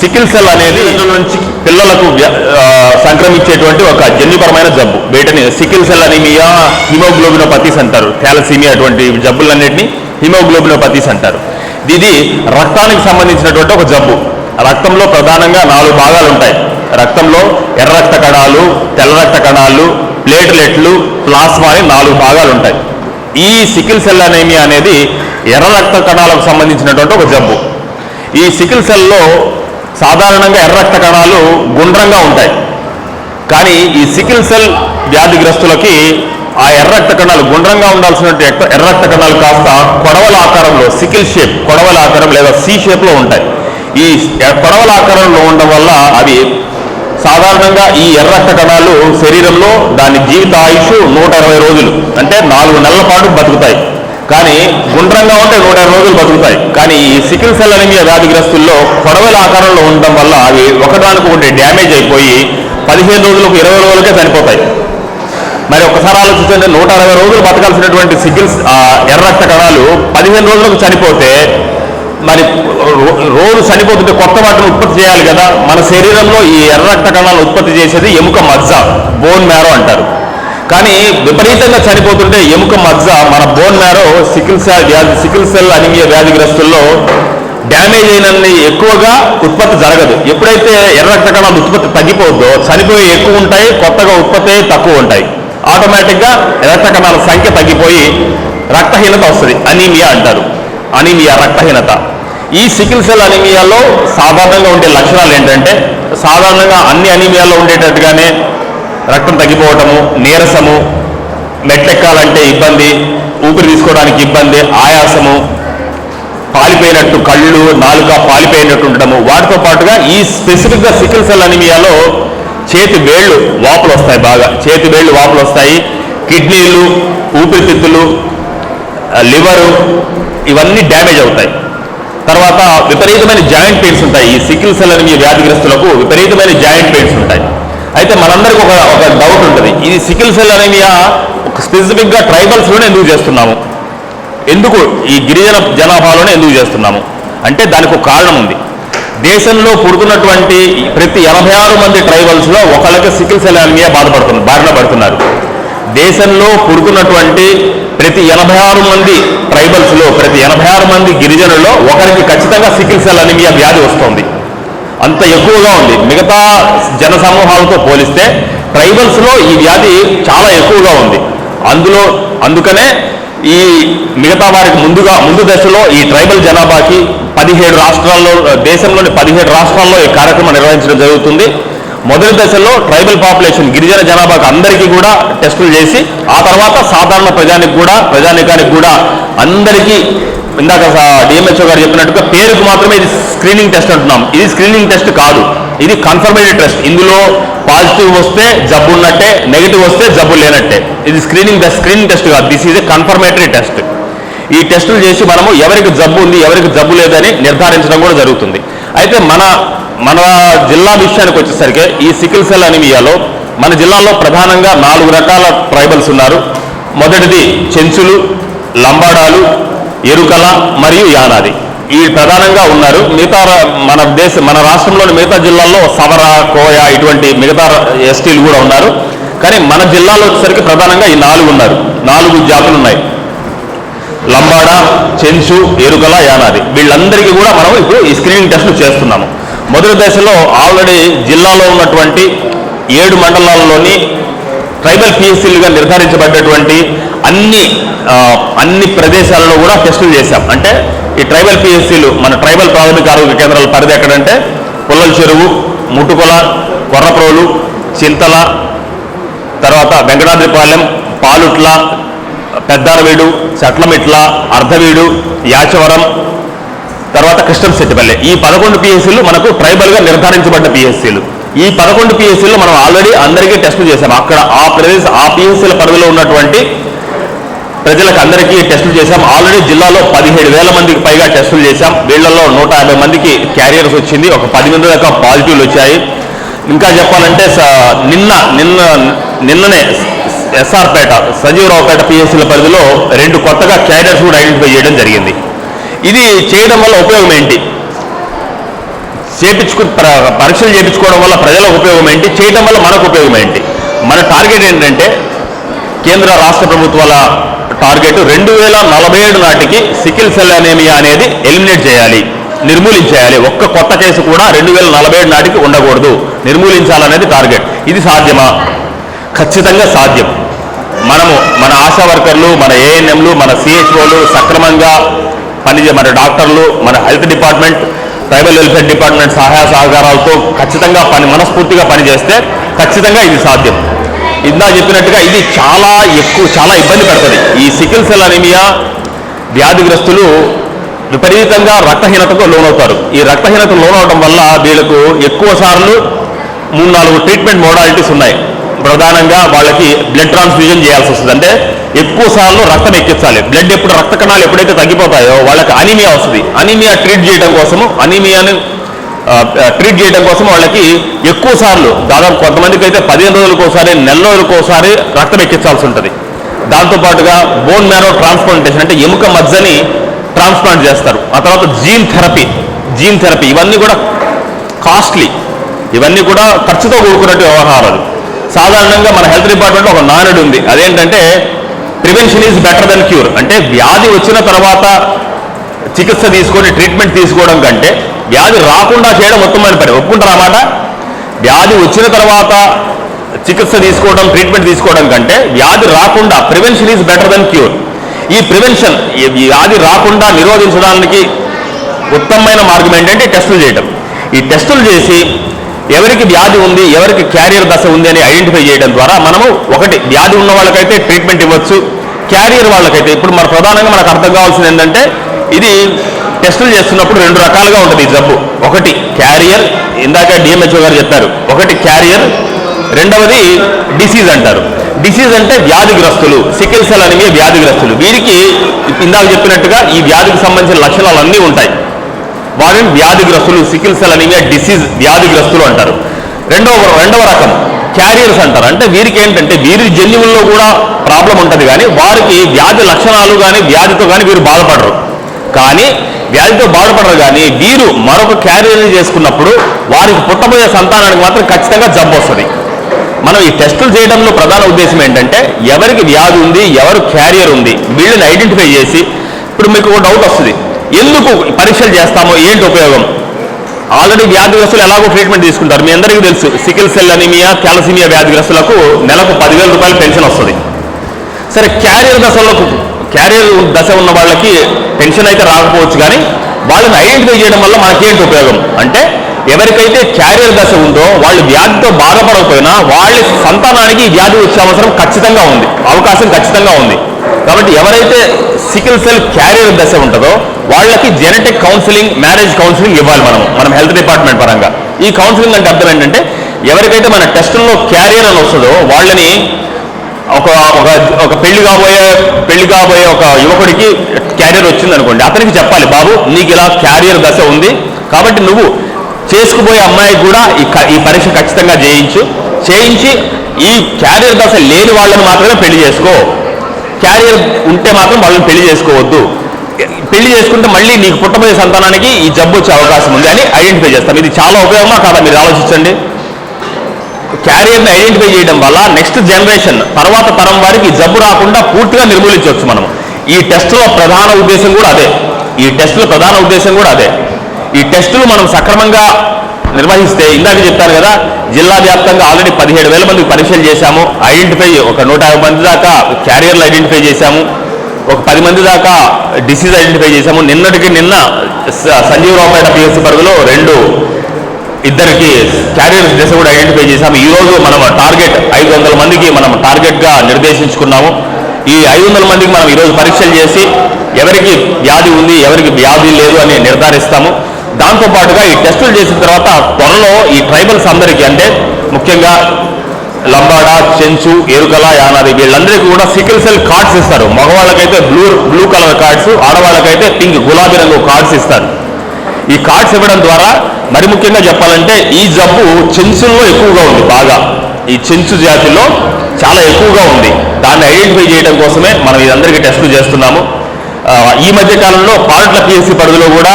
Sickle cell అనేది నుంచి పిల్లలకు సంక్రమించేటువంటి ఒక జన్యుపరమైన జబ్బు. వీటిని సికిల్ సెల్ అనీమియా హిమోగ్లోబినోపతీస్ అంటారు. థాలసీమియా అటువంటి జబ్బులన్నింటినీ హిమోగ్లోబినోపతీస్ అంటారు. ఇది రక్తానికి సంబంధించినటువంటి ఒక జబ్బు. రక్తంలో ప్రధానంగా నాలుగు భాగాలు ఉంటాయి. రక్తంలో ఎర్ర రక్త కణాలు తెల్ల రక్త కణాలు ప్లేట్లెట్లు ప్లాస్మా అని నాలుగు భాగాలు ఉంటాయి. ఈ సికిల్ సెల్ అనేమియా అనేది ఎర్ర రక్త కణాలకు సంబంధించినటువంటి ఒక జబ్బు. ఈ సికిల్ సెల్లో సాధారణంగా ఎర్ర రక్త కణాలు గుండ్రంగా ఉంటాయి. కానీ ఈ సికిల్ సెల్ వ్యాధిగ్రస్తులకి ఆ ఎర్ర రక్త కణాలు గుండ్రంగా ఉండాల్సిన ఎర్ర రక్త కణాలు కాస్త కొడవల ఆకారంలో సికిల్ షేప్ కొడవల ఆకారం లేదా సి షేప్లో ఉంటాయి. ఈ కొడవల ఆకారంలో ఉండడం వల్ల అవి సాధారణంగా ఈ ఎర్రక్త కణాలు శరీరంలో దాని జీవిత ఆయుష్ నూట రోజులు అంటే నాలుగు నెలల పాటు బతుకుతాయి. కానీ గుండ్రంగా ఉంటే నూట రోజులు బతుకుతాయి. కానీ ఈ సికిల్ సెల్ అనిమియా వ్యాధిగ్రస్తుల్లో కొడవల ఆకారంలో ఉండడం వల్ల అవి ఒకదానికి ఒకటి డ్యామేజ్ అయిపోయి పదిహేను రోజులకు ఇరవై రోజులకే చనిపోతాయి మరి ఒకసారి ఆలోచించండి నూట అరవై రోజులు బతకాల్సినటువంటి సిగిల్స్ ఎర్ర రక్త కణాలు పదిహేను రోజులకు చనిపోతే మరి రో- రోజు చనిపోతుంటే కొత్త వాటిని ఉత్పత్తి చేయాలి కదా. మన శరీరంలో ఈ ఎర్ర రక్త కణాలు ఉత్పత్తి చేసేది ఎముక మజ్జ బోన్ మ్యారో అంటారు. కానీ విపరీతంగా చనిపోతుంటే ఎముక మజ్జ మన బోన్ మేరో సికిల్ సెల్ వ్యాధి సికిల్ సెల్ అనిమియా వ్యాధిగ్రస్తుల్లో డ్యామేజ్ అయినన్ని ఎక్కువగా ఉత్పత్తి జరగదు. ఎప్పుడైతే ఎర్ర రక్త కణాలు ఉత్పత్తి తగ్గిపోద్దో చనిపోయి ఎక్కువ ఉంటాయి కొత్తగా ఉత్పత్తి తక్కువ ఉంటాయి. ఆటోమేటిక్గా రక్త కణాల సంఖ్య తగ్గిపోయి రక్తహీనత వస్తుంది. అనీమియా అంటారు. అనీమియా రక్తహీనత. ఈ సికిల్ సెల్ అనీమియాలో సాధారణంగా ఉండే లక్షణాలు ఏంటంటే సాధారణంగా అన్ని అనీమియాలో ఉండేటట్టుగానే రక్తం తగ్గిపోవటము నీరసము మెట్లెక్కాలంటే ఇబ్బంది ఊపిరి తీసుకోవడానికి ఇబ్బంది ఆయాసము పాలిపోయినట్టు కళ్ళు నాలుక పాలిపోయినట్టు ఉండటము. వాటితో పాటుగా ఈ స్పెసిఫిక్గా సికిల్ సెల్ అనిమియాలో చేతి వేళ్ళు వాపులు వస్తాయి బాగా. చేతి వేళ్ళు వాపులు వస్తాయి. కిడ్నీలు ఊపిరితిత్తులు లివరు ఇవన్నీ డ్యామేజ్ అవుతాయి. తర్వాత విపరీతమైన జాయింట్ పెయిన్స్ ఉంటాయి. ఈ సికిల్ సెల్ అనిమియా వ్యాధిగ్రస్తులకు విపరీతమైన జాయింట్ పెయిన్స్ ఉంటాయి. అయితే మనందరికి ఒక ఒక డౌట్ ఉంటుంది. ఇది సికిల్ సెల్ అనేమియా? ఒక స్పెసిఫిక్గా ట్రైబల్స్లోనే ఎందుకు చేస్తున్నాము? ఎందుకు ఈ గిరిజన జనాభాలోనే ఎందుకు చేస్తున్నాము? అంటే దానికి ఒక కారణం ఉంది. దేశంలో పుడుతున్నటువంటి ప్రతి ఎనభై ఆరు మంది ట్రైబల్స్లో ఒకళ్ళకి సికిల్ సెల్ అనేమియా బాధపడుతుంది బారిన పడుతున్నారు. దేశంలో పుడుతున్నటువంటి ప్రతి ఎనభై ఆరు మంది ట్రైబల్స్లో ప్రతి ఎనభై ఆరు మంది గిరిజనుల్లో ఒకరికి ఖచ్చితంగా సికిల్ సెల్ అనేమియా వ్యాధి వస్తుంది. అంత ఎక్కువగా ఉంది. మిగతా జన సమూహాలతో పోలిస్తే ట్రైబల్స్లో ఈ వ్యాధి చాలా ఎక్కువగా ఉంది. అందులో అందుకనే ఈ మిగతా వారికి ముందుగా ముందు దశలో ఈ ట్రైబల్ జనాభాకి పదిహేడు రాష్ట్రాల్లో దేశంలోని పదిహేడు రాష్ట్రాల్లో ఈ కార్యక్రమం నిర్వహించడం జరుగుతుంది. మొదటి దశలో ట్రైబల్ పాపులేషన్ గిరిజన జనాభాకు అందరికీ కూడా టెస్టులు చేసి ఆ తర్వాత సాధారణ ప్రజానికి కూడా ప్రజానికానికి కూడా అందరికీ ఇందాక డిఎంహెచ్ఓ గారు చెప్పినట్టుగా పేరుకు మాత్రమే ఇది స్క్రీనింగ్ టెస్ట్ అంటున్నాం. ఇది స్క్రీనింగ్ టెస్ట్ కాదు. ఇది కన్ఫర్మేటెడ్ టెస్ట్ ఇందులో పాజిటివ్ వస్తే జబ్బు ఉన్నట్టే నెగిటివ్ వస్తే జబ్బు లేనట్టే. ఇది స్క్రీనింగ్ టెస్ట్ స్క్రీనింగ్ టెస్ట్ కాదు. This is a confirmatory test ఈ టెస్టులు చేసి మనము ఎవరికి జబ్బు ఉంది ఎవరికి జబ్బు లేదని నిర్ధారించడం కూడా జరుగుతుంది. అయితే మన మన జిల్లా విషయానికి వచ్చేసరికి ఈ సికిల్ సెల్ అనిమియాలో మన జిల్లాలో ప్రధానంగా నాలుగు రకాల ట్రైబల్స్ ఉన్నారు. మొదటిది చెంచులు లంబాడాలు ఎరుకల మరియు యానాది. ఈ ప్రధానంగా ఉన్నారు మిగతా మన దేశ మన రాష్ట్రంలోని మిగతా జిల్లాల్లో సవర కోయ ఇటువంటి మిగతా ఎస్టీలు కూడా ఉన్నారు. కానీ మన జిల్లాలో వచ్చేసరికి ప్రధానంగా ఈ నాలుగు ఉన్నారు. నాలుగు జాతులు ఉన్నాయి. లంబాడ చెంచు ఎరుకల యానాది. వీళ్ళందరికీ కూడా మనం ఇప్పుడు ఈ స్క్రీనింగ్ టెస్టులు చేస్తున్నాము. మొదటి దశలో ఆల్రెడీ జిల్లాలో ఉన్నటువంటి ఏడు మండలాల్లోని ట్రైబల్ పిఎస్సీలుగా నిర్ధారించబడ్డటువంటి అన్ని అన్ని ప్రదేశాలలో కూడా టెస్టులు చేశాం. అంటే ఈ ట్రైబల్ పిఎస్సీలు మన ట్రైబల్ ప్రాథమిక ఆరోగ్య కేంద్రాల పరిధి ఎక్కడంటే పుల్లల చెరువు ముట్టుకొల కొర్రప్రోలు చింతల తర్వాత వెంకటాద్రిపాలెం పాలుట్ల పెద్దారవీడు చట్లమిట్ల అర్ధవీడు యాచవరం తర్వాత కృష్ణంశెట్టిపల్లె ఈ పదకొండు పిఎస్సీలు మనకు ట్రైబల్గా నిర్ధారించబడ్డ పిఎస్సీలు. ఈ పదకొండు పిఎస్సీలు మనం ఆల్రెడీ అందరికీ టెస్ట్ చేశాం. అక్కడ ఆ ప్రదేశ ఆ పిఎస్సీల పరిధిలో ఉన్నటువంటి ప్రజలకు అందరికీ టెస్టులు చేశాం. ఆల్రెడీ జిల్లాలో పదిహేడు వేల మందికి పైగా టెస్టులు చేశాం. వీళ్ళలో నూట యాభై మందికి క్యారియర్స్ వచ్చింది. ఒక పది మంది దాకా పాజిటివ్లు వచ్చాయి. ఇంకా చెప్పాలంటే నిన్న నిన్న నిన్ననే ఎస్ఆర్పేట సంజీవరావుపేట పిఎస్సీల పరిధిలో రెండు కొత్తగా క్యారియర్స్ కూడా ఐడెంటిఫై చేయడం జరిగింది. ఇది చేయడం వల్ల ఉపయోగం ఏంటి? చేపించుకు పరీక్షలు చేయించుకోవడం వల్ల ప్రజలకు ఉపయోగం ఏంటి? చేయడం వల్ల మనకు ఉపయోగం ఏంటి? మన టార్గెట్ ఏంటంటే కేంద్ర రాష్ట్ర ప్రభుత్వాల టార్గెట్ రెండు వేల నలభై ఏడు నాటికి సికిల్ సెల్ అనేమియా అనేది ఎలిమినేట్ చేయాలి నిర్మూలించేయాలి. ఒక్క కొత్త కేసు కూడా రెండు వేల నలభై ఏడు నాటికి ఉండకూడదు. నిర్మూలించాలనేది టార్గెట్. ఇది సాధ్యమా? ఖచ్చితంగా సాధ్యం. మనము మన ఆశా వర్కర్లు మన ఏఎన్ఎంలు మన సిహెచ్ఓలు సక్రమంగా పనిచే మన డాక్టర్లు మన health department tribal welfare department సహాయ సహకారాలతో ఖచ్చితంగా పని మనస్ఫూర్తిగా పనిచేస్తే ఖచ్చితంగా ఇది సాధ్యం. ఇందా చెప్పినట్టుగా ఇది చాలా ఎక్కువ చాలా ఇబ్బంది పెడుతుంది. ఈ సికిల్ సెల్ అనేమియా వ్యాధిగ్రస్తులు విపరీతంగా రక్తహీనతకు లోనవుతారు. ఈ రక్తహీనతకు లోనవడం వల్ల వీళ్ళకు ఎక్కువ సార్లు మూడు నాలుగు ట్రీట్మెంట్ మోడాలిటీస్ ఉన్నాయి. ప్రధానంగా వాళ్ళకి బ్లడ్ ట్రాన్స్ఫ్యూజన్ చేయాల్సి వస్తుంది. అంటే ఎక్కువ సార్లు రక్తం ఎక్కించాలి. బ్లడ్ ఎప్పుడు రక్త కణాలు ఎప్పుడైతే తగ్గిపోతాయో వాళ్ళకి అనీమియా వస్తుంది. అనీమియా ట్రీట్ చేయడం కోసము అనీమియాని ట్రీట్ చేయడం కోసం వాళ్ళకి ఎక్కువ సార్లు దాదాపు కొంతమందికి అయితే పదిహేను రోజులకు ఒకసారి నెల రోజులకు ఒకసారి రక్తం ఎక్కించాల్సి ఉంటుంది. దాంతోపాటుగా బోన్ మ్యారో ట్రాన్స్ప్లాంటేషన్ అంటే ఎముక మజ్జని ట్రాన్స్ప్లాంట్ చేస్తారు. ఆ తర్వాత జీన్ థెరపీ జీన్ థెరపీ ఇవన్నీ కూడా కాస్ట్లీ ఇవన్నీ కూడా ఖర్చుతో కూడుకున్నట్టు వ్యవహారాలు. సాధారణంగా మన హెల్త్ డిపార్ట్మెంట్లో ఒక నానుడు ఉంది. అదేంటంటే prevention is better than cure అంటే వ్యాధి వచ్చిన తర్వాత చికిత్స తీసుకొని ట్రీట్మెంట్ తీసుకోవడం కంటే వ్యాధి రాకుండా చేయడం ఉత్తమమైన పని. ఒప్పుకుంటారా మాట? వ్యాధి వచ్చిన తర్వాత చికిత్స తీసుకోవడం ట్రీట్మెంట్ తీసుకోవడం కంటే వ్యాధి రాకుండా prevention is better than cure ఈ ప్రివెన్షన్ వ్యాధి రాకుండా నిరోధించడానికి ఉత్తమమైన మార్గం ఏంటంటే టెస్టులు చేయడం ఈ టెస్టులు చేసి ఎవరికి వ్యాధి ఉంది ఎవరికి క్యారియర్ దశ ఉంది అని ఐడెంటిఫై చేయడం ద్వారా మనము ఒకటి వ్యాధి ఉన్న వాళ్ళకైతే ట్రీట్మెంట్ ఇవ్వచ్చు క్యారియర్ వాళ్ళకైతే. ఇప్పుడు మన ప్రధానంగా మనకు అర్థం కావాల్సింది ఏంటంటే ఇది టెస్టులు చేస్తున్నప్పుడు రెండు రకాలుగా ఉంటుంది ఈ జబ్బు. ఒకటి క్యారియర్ ఇందాక డిఎంహెచ్ఓ గారు చెప్పారు. ఒకటి క్యారియర్ రెండవది డిసీజ్ అంటారు. డిసీజ్ అంటే వ్యాధిగ్రస్తులు సికిల్ సెల్ అనేవి వ్యాధిగ్రస్తులు. వీరికి ఇందాక చెప్పినట్టుగా ఈ వ్యాధికి సంబంధించిన లక్షణాలు అన్నీ ఉంటాయి. వారిని వ్యాధిగ్రస్తులు సికిల్ సెల్ అనేవి డిసీజ్ వ్యాధిగ్రస్తులు అంటారు. రెండవ రెండవ రకం క్యారియర్స్ అంటారు. అంటే వీరికి ఏంటంటే వీరి జన్యువుల్లో కూడా ప్రాబ్లం ఉంటుంది కానీ వారికి వ్యాధి లక్షణాలు కానీ వ్యాధితో కానీ వీరు బాధపడరు. కానీ వ్యాధితో బాధపడరు కానీ వీరు మరొక క్యారియర్ని చేసుకున్నప్పుడు వారికి పుట్టబోయే సంతానానికి మాత్రం ఖచ్చితంగా జబ్బు వస్తుంది. మనం ఈ టెస్టులు చేయడంలో ప్రధాన ఉద్దేశం ఏంటంటే ఎవరికి వ్యాధి ఉంది ఎవరు క్యారియర్ ఉంది వీళ్ళని ఐడెంటిఫై చేసి ఇప్పుడు మీకు ఒక డౌట్ వస్తుంది. ఎందుకు పరీక్షలు చేస్తామో ఏంటి ఉపయోగం? ఆల్రెడీ వ్యాధిగ్రస్తులు ఎలాగో ట్రీట్మెంట్ తీసుకుంటారు. మీ అందరికీ తెలుసు సికిల్ సెల్ అనిమియా క్యాలసీమియా వ్యాధిగ్రస్తులకు నెలకు పదివేల రూపాయలు పెన్షన్ వస్తుంది. సరే క్యారియర్ దశలో క్యారియర్ దశ ఉన్న వాళ్ళకి పెన్షన్ అయితే రాకపోవచ్చు కానీ వాళ్ళని ఐడెంటిఫై చేయడం వల్ల మనకేంటి ఉపయోగం? అంటే ఎవరికైతే క్యారియర్ దశ ఉందో వాళ్ళు వ్యాధితో బాధపడకపోయినా వాళ్ళ సంతానానికి వ్యాధి వచ్చే అవసరం ఖచ్చితంగా ఉంది. అవకాశం ఖచ్చితంగా ఉంది. కాబట్టి ఎవరైతే సికిల్ సెల్ క్యారియర్ దశ ఉంటుందో వాళ్ళకి జెనెటిక్ కౌన్సిలింగ్ మ్యారేజ్ కౌన్సిలింగ్ ఇవ్వాలి మనం. మనం హెల్త్ డిపార్ట్మెంట్ పరంగా. ఈ కౌన్సిలింగ్ అంటే అర్థం ఏంటంటే ఎవరికైతే మన టెస్టుల్లో క్యారియర్ అని వస్తుందో వాళ్ళని ఒక ఒక ఒక పెళ్ళి కాబోయే పెళ్ళి కాబోయే ఒక యువకుడికి క్యారియర్ వచ్చింది అనుకోండి. అతనికి చెప్పాలి బాబు నీకు ఇలా క్యారియర్ దశ ఉంది. కాబట్టి నువ్వు చేసుకుపోయే అమ్మాయికి కూడా ఈ క- ఈ పరీక్ష ఖచ్చితంగా చేయించు చేయించి ఈ క్యారియర్ దశ లేని వాళ్ళని మాత్రమే పెళ్ళి చేసుకో. క్యారియర్ ఉంటే మాత్రం వాళ్ళని పెళ్ళి చేసుకోవద్దు. పెళ్ళి చేసుకుంటే మళ్ళీ నీకు పుట్టబోయే సంతానానికి ఈ జబ్బు వచ్చే అవకాశం ఉంది అని ఐడెంటిఫై చేస్తాం. ఇది చాలా ఉపయోగమా కాదా? మీరు ఆలోచించండి. క్యారియర్ని ఐడెంటిఫై చేయడం వల్ల నెక్స్ట్ జనరేషన్ తర్వాత తరం వారికి జబ్బు రాకుండా పూర్తిగా నిర్మూలించవచ్చు మనం ఈ టెస్టుల ప్రధాన ఉద్దేశం కూడా అదే. ఈ టెస్టుల ప్రధాన ఉద్దేశం కూడా అదే. ఈ టెస్టులు మనం సక్రమంగా నిర్వహిస్తే ఇందాక చెప్పాను కదా జిల్లా వ్యాప్తంగా ఆల్రెడీ పదిహేడు వేల మందికి పరీక్షలు చేశాము. ఐడెంటిఫై ఒక నూట యాభై మంది దాకా క్యారియర్లు ఐడెంటిఫై చేశాము. ఒక పది మంది దాకా డిసీజ్ ఐడెంటిఫై చేశాము. నిన్నటికి నిన్న స- సంజీవరావుపేట పిఎస్సీ పరిధిలో రెండు ఇద్దరికి క్యారియర్స్ దశ కూడా ఐడెంటిఫై చేశాము. ఈరోజు మనం టార్గెట్ ఐదు వందల మందికి మనం టార్గెట్గా నిర్దేశించుకున్నాము. ఈ ఐదు వందల మందికి మనం ఈరోజు పరీక్షలు చేసి ఎవరికి వ్యాధి ఉంది ఎవరికి వ్యాధి లేదు అని నిర్ధారిస్తాము. దాంతో పాటుగా ఈ టెస్టులు చేసిన తర్వాత త్వరలో ఈ ట్రైబల్స్ అందరికీ అంటే ముఖ్యంగా లంబాడ చెంచు ఎరుకల యానాది వీళ్ళందరికీ కూడా సికిల్ సెల్ కార్డ్స్ ఇస్తారు. మగవాళ్ళకైతే బ్లూ బ్లూ కలర్ కార్డ్స్ ఆడవాళ్ళకైతే పింక్ గులాబీ రంగు కార్డ్స్ ఇస్తారు. ఈ కార్డ్స్ ఇవ్వడం ద్వారా మరి ముఖ్యంగా చెప్పాలంటే ఈ జబ్బు చెంచుల్లో ఎక్కువగా ఉంది బాగా. ఈ చెంచు జాతిలో చాలా ఎక్కువగా ఉంది. దాన్ని ఐడెంటిఫై చేయడం కోసమే మనం ఇదందరికీ టెస్టులు చేస్తున్నాము. ఈ మధ్య కాలంలో పాలట్ల పిఎస్సి పరిధిలో కూడా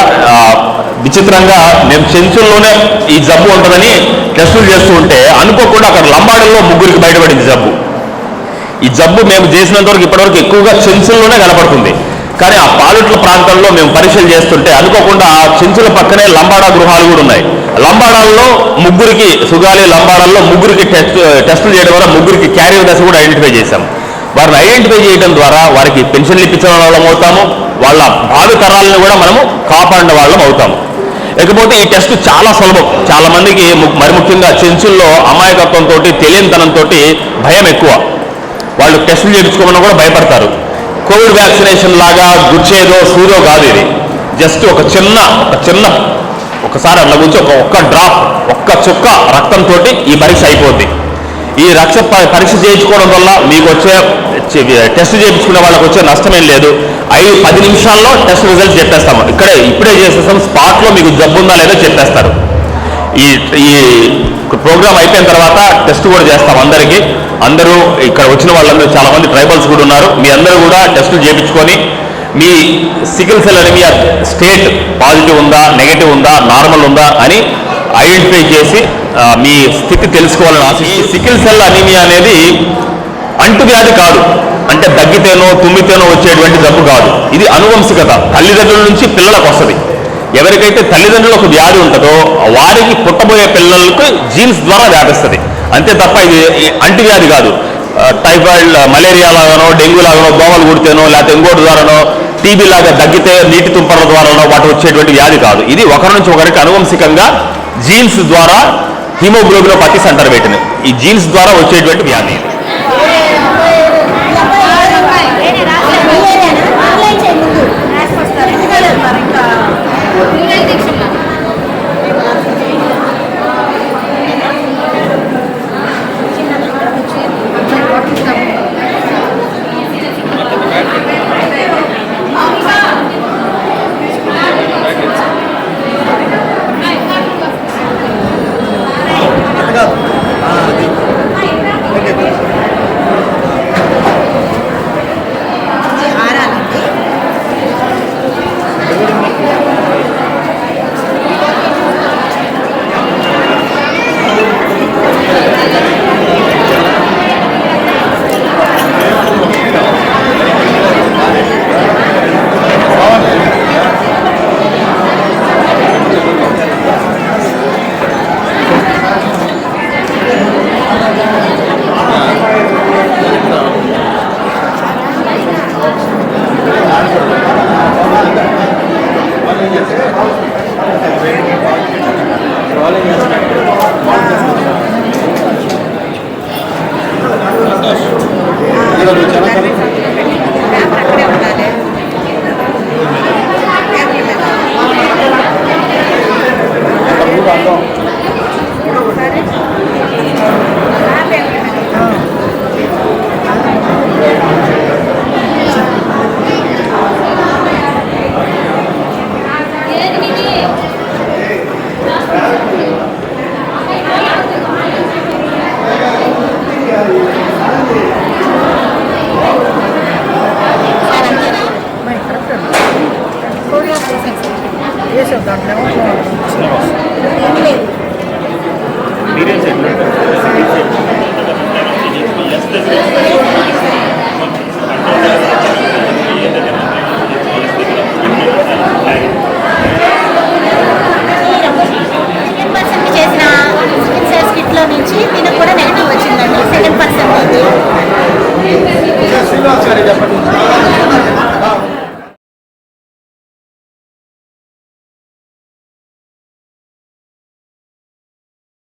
విచిత్రంగా మేము చెంచుల్లోనే ఈ జబ్బు ఉంటుందని టెస్టులు చేస్తూ ఉంటే అనుకోకుండా అక్కడ లంబాడల్లో ముగ్గురికి బయటపడింది జబ్బు. ఈ జబ్బు మేము చేసినంత వరకు ఇప్పటివరకు ఎక్కువగా చెంచుల్లోనే కనపడుతుంది. కానీ ఆ పాలుట్ల ప్రాంతంలో మేము పరీక్షలు చేస్తుంటే అనుకోకుండా ఆ చెంచుల పక్కనే లంబాడా గృహాలు కూడా ఉన్నాయి. లంబాడాల్లో ముగ్గురికి సుగాలి లంబాడాల్లో ముగ్గురికి టెస్ట్ టెస్టులు చేయడం వల్ల ముగ్గురికి క్యారియర్ దశ కూడా ఐడెంటిఫై చేశాం. వారిని ఐడెంటిఫై చేయడం ద్వారా వారికి పెన్షన్లు ఇప్పించిన వాళ్ళం అవుతాము వాళ్ళ భావి తరాలను కూడా మనము కాపాడిన వాళ్ళం అవుతాము. ఇకపోతే ఈ టెస్ట్ చాలా సులభం. చాలా మందికి మరి ముఖ్యంగా చెంచుల్లో అమాయకత్వంతో తెలియనితనంతో భయం ఎక్కువ. వాళ్ళు టెస్టులు చేయించుకోమని కూడా భయపడతారు. కోవిడ్ వ్యాక్సినేషన్ లాగా గుచ్చేదో సూదో కాదు ఇది. జస్ట్ ఒక చిన్న ఒక చిన్న ఒకసారి అట్లా గురించి ఒక ఒక్క డ్రాప్ ఒక్క చుక్క రక్తంతో ఈ పరీక్ష అయిపోద్ది. ఈ రక్ష పరీక్ష చేయించుకోవడం వల్ల మీకు వచ్చే టెస్ట్ చేయించుకునే వాళ్ళకి వచ్చే నష్టం ఏం లేదు. ఐదు పది నిమిషాల్లో టెస్ట్ రిజల్ట్స్ చెప్పేస్తాము. ఇక్కడే ఇప్పుడే చేసేస్తాం. స్పాట్లో మీకు జబ్బు ఉందా లేదో చెప్పేస్తారు. ఈ ఈ ప్రోగ్రామ్ అయిపోయిన తర్వాత టెస్ట్ కూడా చేస్తాం అందరికీ. అందరూ ఇక్కడ వచ్చిన వాళ్ళందరూ చాలామంది ట్రైబల్స్ కూడా ఉన్నారు. మీ అందరూ కూడా టెస్టులు చేయించుకొని మీ sickle cell anaemia state positive ఉందా నెగిటివ్ ఉందా నార్మల్ ఉందా అని ఐడెంటిఫై చేసి మీ స్థితి తెలుసుకోవాలని ఆశ ఈ సికిల్ సెల్ అనీమియా అనేది అంటువ్యాధి కాదు. అంటే దగ్గితేనో తుమ్మితేనో వచ్చేటువంటి జబ్బు కాదు. ఇది అనువంశికత. తల్లిదండ్రుల నుంచి పిల్లలకు వస్తుంది. ఎవరికైతే తల్లిదండ్రులకు వ్యాధి ఉంటుందో వారికి పుట్టబోయే పిల్లలకు జీన్స్ ద్వారా వ్యాపిస్తుంది. అంతే తప్ప ఇది అంటువ్యాధి కాదు. టైఫాయిడ్ మలేరియా లాగానో డెంగ్యూ లాగానో దోమలు కుడితేనో లేకపోతే ఇంకోటి ద్వారానో టీబీ లాగా దగ్గితే నీటి తుంపర్ల ద్వారానో వాటి వచ్చేటువంటి వ్యాధి కాదు. ఇది ఒకరి నుంచి ఒకరికి అనువంశికంగా జీన్స్ ద్వారా హిమోగ్లోబినోపతిస్ అంటారు వీటిని. ఈ జీన్స్ ద్వారా వచ్చేటువంటి వ్యాధి Gracias.